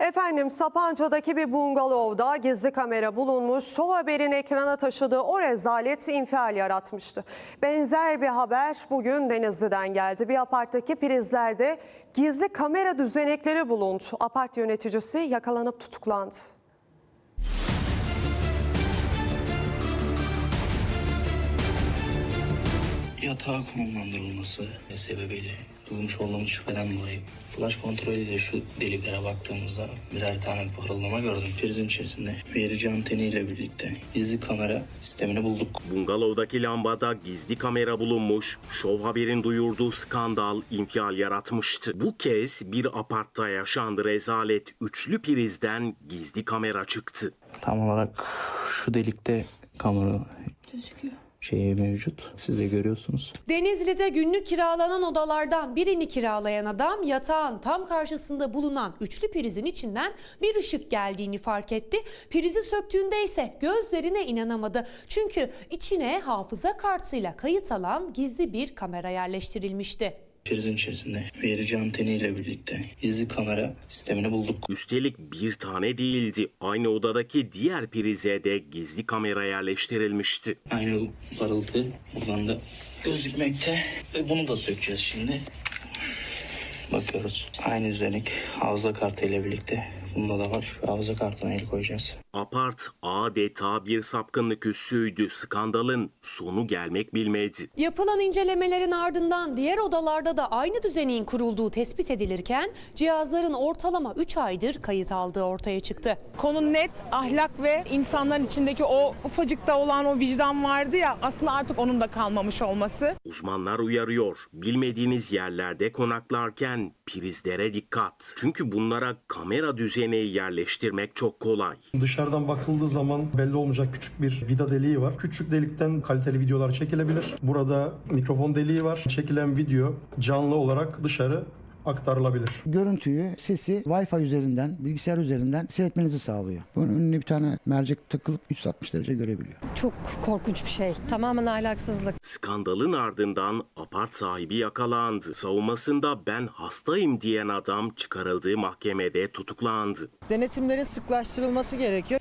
Efendim Sapanca'daki bir bungalovda gizli kamera bulunmuş. Şov Haber'in ekrana taşıdığı o rezalet infial yaratmıştı. Benzer bir haber bugün Denizli'den geldi. Bir aparttaki prizlerde gizli kamera düzenekleri bulundu. Apart yöneticisi yakalanıp tutuklandı. Yatağa konumlandırılması sebebiyle duymuş olduğumuz şüpheden dolayı flash kontrolüyle şu deliklere baktığımızda birer tane parıldama gördüm. Prizin içerisinde verici anteniyle birlikte gizli kamera sistemini bulduk. Bungalovdaki lambada gizli kamera bulunmuş, Şov Haber'in duyurduğu skandal infial yaratmıştı. Bu kez bir apartta yaşandı rezalet. Üçlü prizden gizli kamera çıktı. Tam olarak şu delikte kamera şey mevcut. Siz de görüyorsunuz. Denizli'de günlük kiralanan odalardan birini kiralayan adam yatağın tam karşısında bulunan üçlü prizin içinden bir ışık geldiğini fark etti. Prizi söktüğünde ise gözlerine inanamadı. Çünkü içine hafıza kartıyla kayıt alan gizli bir kamera yerleştirilmişti. Prizin içerisinde verici anteniyle birlikte gizli kamera sistemini bulduk. Üstelik bir tane değildi. Aynı odadaki diğer prize de gizli kamera yerleştirilmişti. Aynı parıltı buradan da gözükmekte. Ve bunu da sökeceğiz şimdi. Bakıyoruz. Aynı üzerik hafıza kartıyla birlikte. Bunda da var. Şu hafıza kartına el koyacağız. Apart adeta bir sapkınlık üssüydü. Skandalın sonu gelmek bilmedi. Yapılan incelemelerin ardından diğer odalarda da aynı düzeneğin kurulduğu tespit edilirken cihazların ortalama 3 aydır kayıt aldığı ortaya çıktı. Konu net, ahlak ve insanların içindeki o ufacıkta olan o vicdan vardı ya aslında artık onun da kalmamış olması. Uzmanlar uyarıyor. Bilmediğiniz yerlerde konaklarken prizlere dikkat. Çünkü bunlara kamera düzeneği yerleştirmek çok kolay. Dışarıdan bakıldığı zaman belli olmayacak küçük bir vida deliği var. Küçük delikten kaliteli videolar çekilebilir. Burada mikrofon deliği var. Çekilen video canlı olarak dışarı aktarılabilir. görüntüyü, sesi Wi-Fi üzerinden, bilgisayar üzerinden seyretmenizi sağlıyor. Bunun önüne bir tane mercek takılıp 360 derece görebiliyor. Çok korkunç bir şey. Tamamen ahlaksızlık. Skandalın ardından apart sahibi yakalandı. Savunmasında ben hastayım diyen adam çıkarıldığı mahkemede tutuklandı. denetimlerin sıklaştırılması gerekiyor.